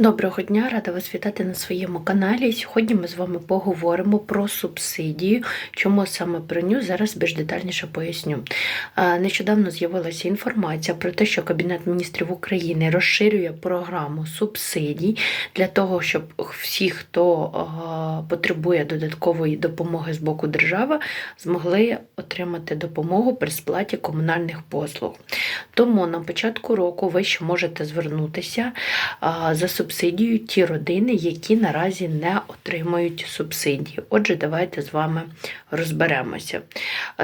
Доброго дня, рада вас вітати на своєму каналі. Сьогодні ми з вами поговоримо про субсидію. Чому саме про нього зараз більш детальніше поясню. Нещодавно з'явилася інформація про те, що Кабінет міністрів України розширює програму субсидій для того, щоб всі, хто потребує додаткової допомоги з боку держави, змогли отримати допомогу при сплаті комунальних послуг. Тому на початку року ви ще можете звернутися за субсидією ті родини, які наразі не отримують субсидії. Отже, давайте з вами розберемося.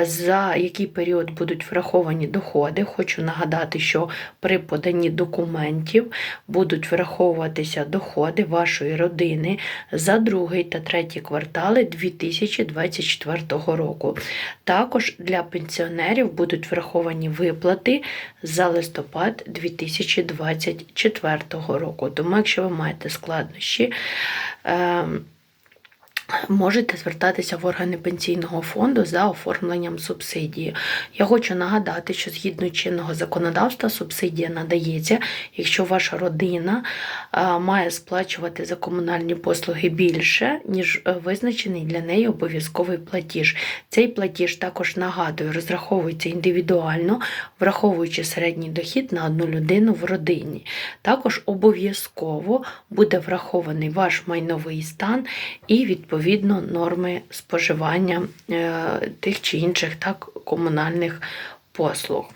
За який період будуть враховані доходи. Хочу нагадати, що при поданні документів будуть враховуватися доходи вашої родини за другий та третій квартали 2024 року. Також для пенсіонерів будуть враховані виплати за листопад 2024 року. Тому, якщо ви маєте складнощі, ем, Можете звертатися в органи пенсійного фонду за оформленням субсидії. Я хочу нагадати, що згідно чинного законодавства субсидія надається, якщо ваша родина має сплачувати за комунальні послуги більше, ніж е, визначений для неї обов'язковий платіж. Цей платіж також нагадую, розраховується індивідуально, враховуючи середній дохід на одну людину в родині. Також обов'язково буде врахований ваш майновий стан і відповідно норми споживання е, тих чи інших так, комунальних послуг.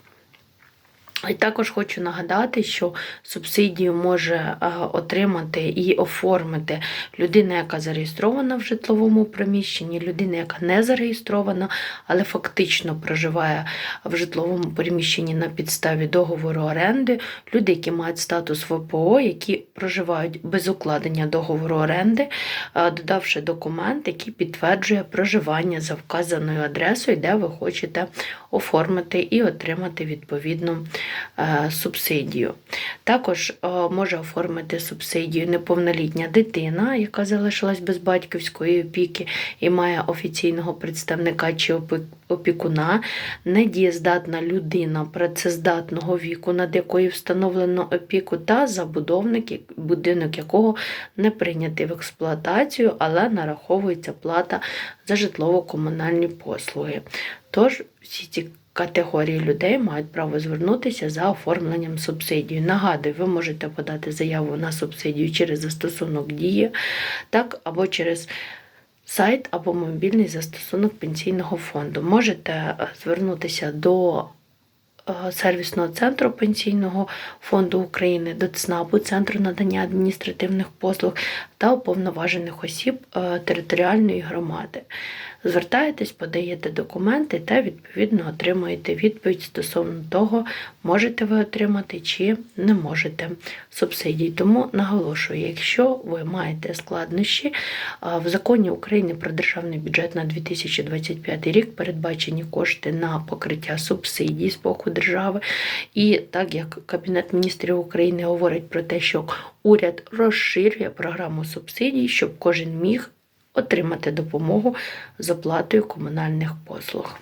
І також хочу нагадати, що субсидію може е, отримати і оформити людина, яка зареєстрована в житловому приміщенні, людина, яка не зареєстрована, але фактично проживає в житловому приміщенні на підставі договору оренди, люди, які мають статус ВПО, які проживають без укладення договору оренди, е, додавши документ, який підтверджує проживання за вказаною адресою, де ви хочете оформити і отримати відповідну субсидію. Також е, може оформити субсидію неповнолітня дитина, яка залишилась без батьківської опіки і має офіційного представника чи опікуна, недієздатна людина працездатного віку, над якою встановлено опіку, та забудовник, будинок якого не прийнятий в експлуатацію, але нараховується плата за житлово-комунальні послуги. Тож всі ці категорії людей мають право звернутися за оформленням субсидії. Нагадую, ви можете подати заяву на субсидію через застосунок дії, так, або через сайт або мобільний застосунок пенсійного фонду. Можете е, звернутися до сервісного центру Пенсійного фонду України, до ЦНАПу, Центру надання адміністративних послуг та уповноважених осіб е, територіальної громади. Звертаєтесь, подаєте документи та відповідно отримуєте відповідь стосовно того, можете ви отримати чи не можете субсидій. Тому наголошую, якщо ви маєте складнощі, в законі України про державний бюджет на 2025 рік передбачені кошти на покриття субсидій з боку держави. І так як Кабінет міністрів України говорить про те, що уряд розширює програму субсидій, щоб кожен міг отримати допомогу з оплатою комунальних послуг.